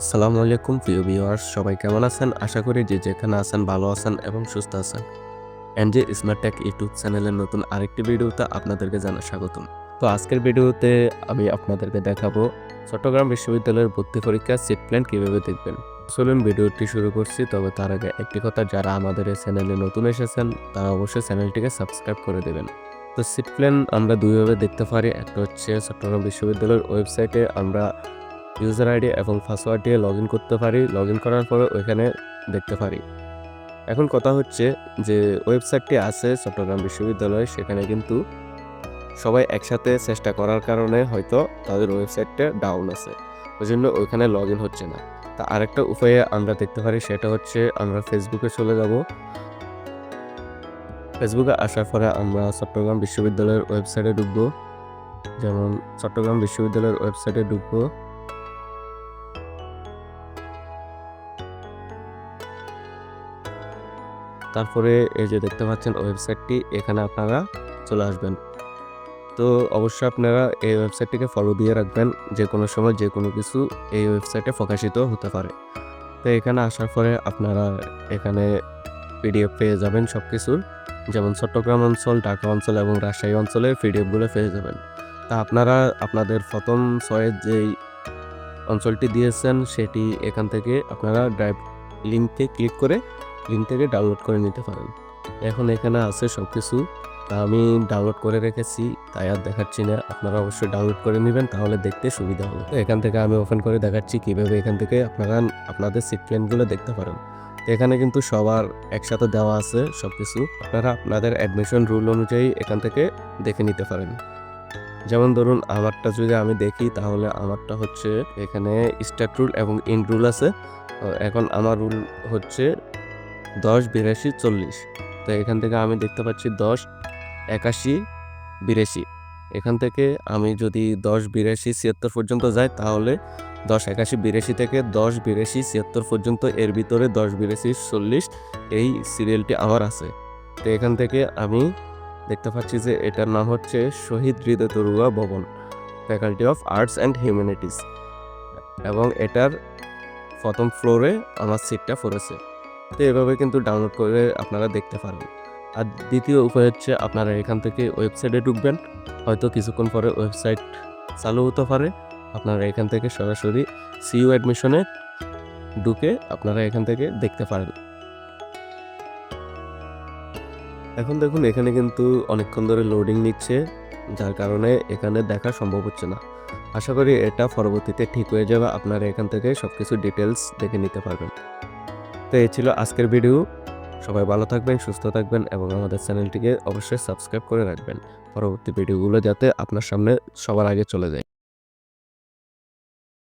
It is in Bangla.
আসসালামু আলাইকুম, প্রিয় ভিউয়ার্স সবাই কেমন আছেন? আশা করি যে যেখানে আছেন ভালো আছেন এবং সুস্থ আছেন। এনজে স্মার্ট টেক ইউটিউব চ্যানেলের নতুন আরেকটি ভিডিওতে আপনাদেরকে জানা স্বাগতম। তো আজকের ভিডিওতে আমি আপনাদেরকে দেখাবো চট্টগ্রাম বিশ্ববিদ্যালয়ের ভর্তি পরীক্ষার সিট প্ল্যান কীভাবে দেখবেন। চলুন ভিডিওটি শুরু করছি, তবে তার আগে একটি কথা, যারা আমাদের এই চ্যানেলে নতুন এসেছেন, তারা অবশ্যই চ্যানেলটিকে সাবস্ক্রাইব করে দেবেন। তো সিট প্ল্যান আমরা দুইভাবে দেখতে পারি। একটা হচ্ছে চট্টগ্রাম বিশ্ববিদ্যালয়ের ওয়েবসাইটে আমরা ইউজার আইডি এবং পাসওয়ার্ড দিয়ে লগ করতে পারি লগ করার পরে ওইখানে দেখতে পারি। এখন কথা হচ্ছে যে ওয়েবসাইটটি আছে চট্টগ্রাম বিশ্ববিদ্যালয়ে, সেখানে কিন্তু সবাই একসাথে চেষ্টা করার কারণে হয়তো তাদের ওয়েবসাইটটা ডাউন আছে। ওই জন্য ওইখানে লগ হচ্ছে না। তা আরেকটা উপায়ে আমরা দেখতে পারি, সেটা হচ্ছে আমরা ফেসবুকে চলে যাব। ফেসবুকে আসার পরে আমরা চট্টগ্রাম বিশ্ববিদ্যালয়ের ওয়েবসাইটে ঢুকবো। যেমন চট্টগ্রাম বিশ্ববিদ্যালয়ের ওয়েবসাইটে ঢুকবো। তারপরে এই যে দেখতে পাচ্ছেন ওয়েবসাইটটি, এখানে আপনারা চলে আসবেন। তো অবশ্যই আপনারা এই ওয়েবসাইটটিকে ফলো দিয়ে রাখবেন, যে কোনো সময় যে কোনো কিছু এই ওয়েবসাইটে প্রকাশিত হতে পারে। তো এখানে আসার পরে আপনারা এখানে পিডিএফ পেয়ে যাবেন সব কিছুর যেমন চট্টগ্রাম অঞ্চল, ঢাকা অঞ্চল এবং রাজশাহী অঞ্চলে পিডিএফগুলো পেয়ে যাবেন। তা আপনারা আপনাদের প্রথম ছয়ের যেই অঞ্চলটি দিয়েছেন, সেটি এখান থেকে আপনারা ড্রাইভ লিঙ্কে ক্লিক করে লিঙ্ক থেকে ডাউনলোড করে নিতে পারেন। এখন এখানে আছে সব কিছু তা আমি ডাউনলোড করে রেখেছি, তাই আর দেখাচ্ছি না। আপনারা অবশ্যই ডাউনলোড করে নেবেন, তাহলে দেখতে সুবিধা হবে। তো এখান থেকে আমি ওপেন করে দেখাচ্ছি কীভাবে এখান থেকে আপনারা আপনাদের সিট প্ল্যানগুলো দেখতে পারেন। এখানে কিন্তু সবার একসাথে দেওয়া আছে সব কিছু আপনারা আপনাদের অ্যাডমিশন রুল অনুযায়ী এখান থেকে দেখে নিতে পারেন। যেমন ধরুন, আমারটা যদি আমি দেখি, তাহলে আমারটা হচ্ছে এখানে স্টার্ট রুল এবং ইন রুল আছে। এখন আমার রুল হচ্ছে দশ, বিরাশি, চল্লিশ। তো এখান থেকে আমি দেখতে পাচ্ছি দশ, একাশি, বিরাশি। এখান থেকে আমি যদি দশ, বিরাশি, ছিয়াত্তর পর্যন্ত যাই, তাহলে দশ, একাশি, বিরাশি থেকে দশ, বিরাশি, ছিয়াত্তর পর্যন্ত এর ভিতরে দশ, বিরাশি, চল্লিশ এই সিরিয়ালটি আমার আছে। তো এখান থেকে আমি দেখতে পাচ্ছি যে এটার নাম হচ্ছে Shahid Hridoy Tarua Bhaban, faculty of arts and humanities. এবং এটার প্রথম ফ্লোরে আমার সিটটা পড়েছে। তো এভাবে কিন্তু ডাউনলোড করে আপনারা দেখতে পারেন আর দ্বিতীয় উপায় হচ্ছে আপনারা এখান থেকে ওয়েবসাইটে ঢুকবেন। হয়তো কিছুক্ষণ পরে ওয়েবসাইট চালু হতে পারে। আপনারা এখান থেকে সরাসরি সিইউ অ্যাডমিশনে ঢুকে আপনারা এখান থেকে দেখতে পারেন। এখন দেখুন এখানে কিন্তু অনেকক্ষণ ধরে লোডিং নিচ্ছে, যার কারণে এখানে দেখা সম্ভব হচ্ছে না। আশা করি এটা পরবর্তীতে ঠিক হয়ে যাবে। আপনারা এখান থেকে সব কিছু ডিটেলস দেখে নিতে পারবেন। তো এই ছিল আজকের ভিডিও। সবাই ভালো থাকবেন, সুস্থ থাকবেন এবং আমাদের চ্যানেলটিকে অবশ্যই সাবস্ক্রাইব করে রাখবেন। পরবর্তী ভিডিওগুলো যাতে আপনার সামনে সবার আগে চলে যায়।